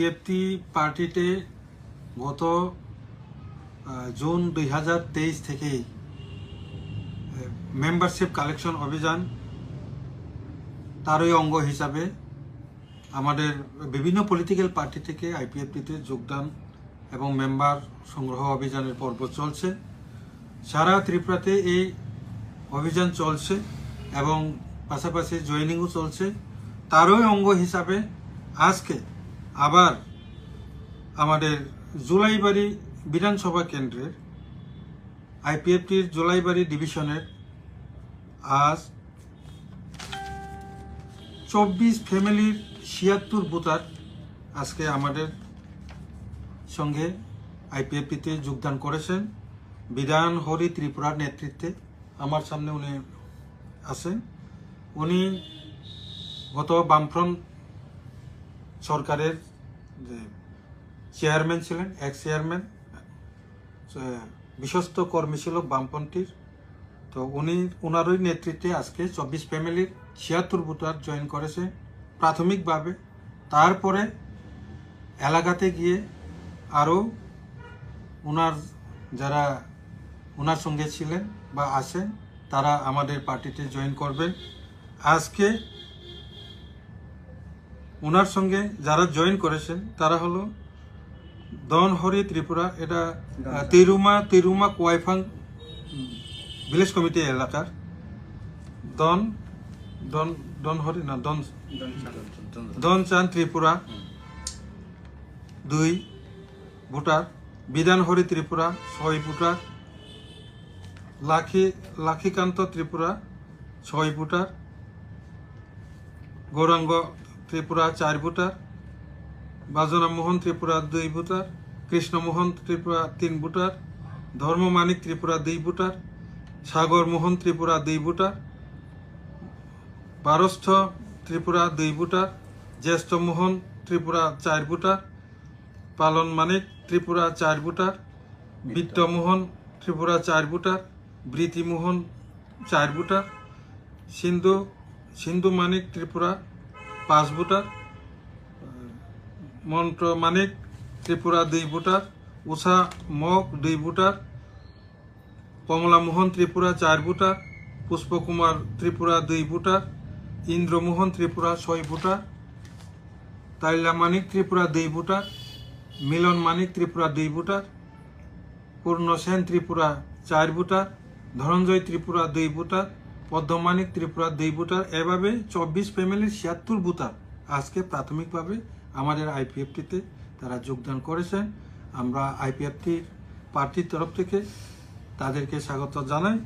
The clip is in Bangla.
পিএফটি পার্টিতে গত জুন দুই হাজার তেইশ থেকেই মেম্বারশিপ কালেকশন অভিযান তারই অঙ্গ হিসাবে আমাদের বিভিন্ন পলিটিক্যাল পার্টি থেকে আইপিএফটিতে যোগদান এবং মেম্বার সংগ্রহ অভিযানের পর্ব চলছে। সারা ত্রিপুরাতে এই অভিযান চলছে এবং পাশাপাশি জয়েনিংও চলছে। তারই অঙ্গ হিসাবে আজকে আবার আমাদের জুলাইবাড়ি বিধানসভা কেন্দ্রের আইপিএফটির জুলাইবাড়ি ডিভিশনের আজ চব্বিশ ফ্যামিলির ছিয়াত্তর বুথার আজকে আমাদের সঙ্গে আইপিএফটিতে যোগদান করেছেন বিধান হরি ত্রিপুরার নেতৃত্বে। আমার সামনে উনি আছেন। উনি গত বামফ্রন্ট সরকারের যে চেয়ারম্যান ছিলেন এক চেয়ারম্যান বিশ্বস্ত কর্মী ছিল বামপন্থীর, তো উনি ওনারই নেতৃত্বে আজকে চব্বিশ ফ্যামিলির ছিয়াত্তর ভোটার জয়েন করেছে প্রাথমিকভাবে। তারপরে এলাকাতে গিয়ে আরও ওনার যারা ওনার সঙ্গে ছিলেন বা আছেন, তারা আমাদের পার্টিতে জয়েন করবেন। আজকে ওনার সঙ্গে যারা জয়েন করেছেন তারা হলো দনহরি ত্রিপুরা এটা তিরুমা তিরুমা কোয়াইফাং ভিলেজ কমিটি এলাকার। দন দন দনহরি না দন দনচান ত্রিপুরা। দুই ভোটার বিধানহরি ত্রিপুরা ছয় ভোটার। লাখি লাখিকান্ত ত্রিপুরা ছয় ভোটার। গৌরাঙ্গ ত্রিপুরা চার ভোটার, বাজনা মোহন ত্রিপুরা দুই ভোটার কৃষ্ণমোহন ত্রিপুরা তিন ভোটার ধর্মমানিক ত্রিপুরা দুই ভোটার, সাগর মোহন ত্রিপুরা দুই ভোটার পারস্থ ত্রিপুরা দুই ভোটার, জ্যেষ্ঠ মোহন ত্রিপুরা চার ভোটার, পালন মানিক ত্রিপুরা চার ভোটার বিত্তমোহন ত্রিপুরা চার ভোটার বৃতিমোহন চার ভোটার, সিন্ধু সিন্ধু মানিক ত্রিপুরা পাঁচ ভোটার মন্ত্র মানিক, ত্রিপুরা দুই ভোটার উষা মগ দুই ভোটার কমলা মোহন ত্রিপুরা চার ভোটার পুষ্পকুমার ত্রিপুরা দুই ভোটার ইন্দ্রমোহন ত্রিপুরা ছয় ভোটার তাইলা মানিক ত্রিপুরা দুই ভোটার মিলন মানিক ত্রিপুরা দুই ভোটার পূর্ণ সেন ত্রিপুরা চার ভোটার ধনঞ্জয় ত্রিপুরা দুই ভোটার পদ্মমানিক ত্রিপুরা দুই ভোটার। এভাবে চব্বিশ ফ্যামিলির ছিয়াত্তর ভোটার আজকে প্রাথমিকভাবে আমাদের আইপিএফটিতে তারা যোগদান করেছেন। আমরা আইপিএফটির পার্টির তরফ থেকে তাদেরকে স্বাগত জানাই।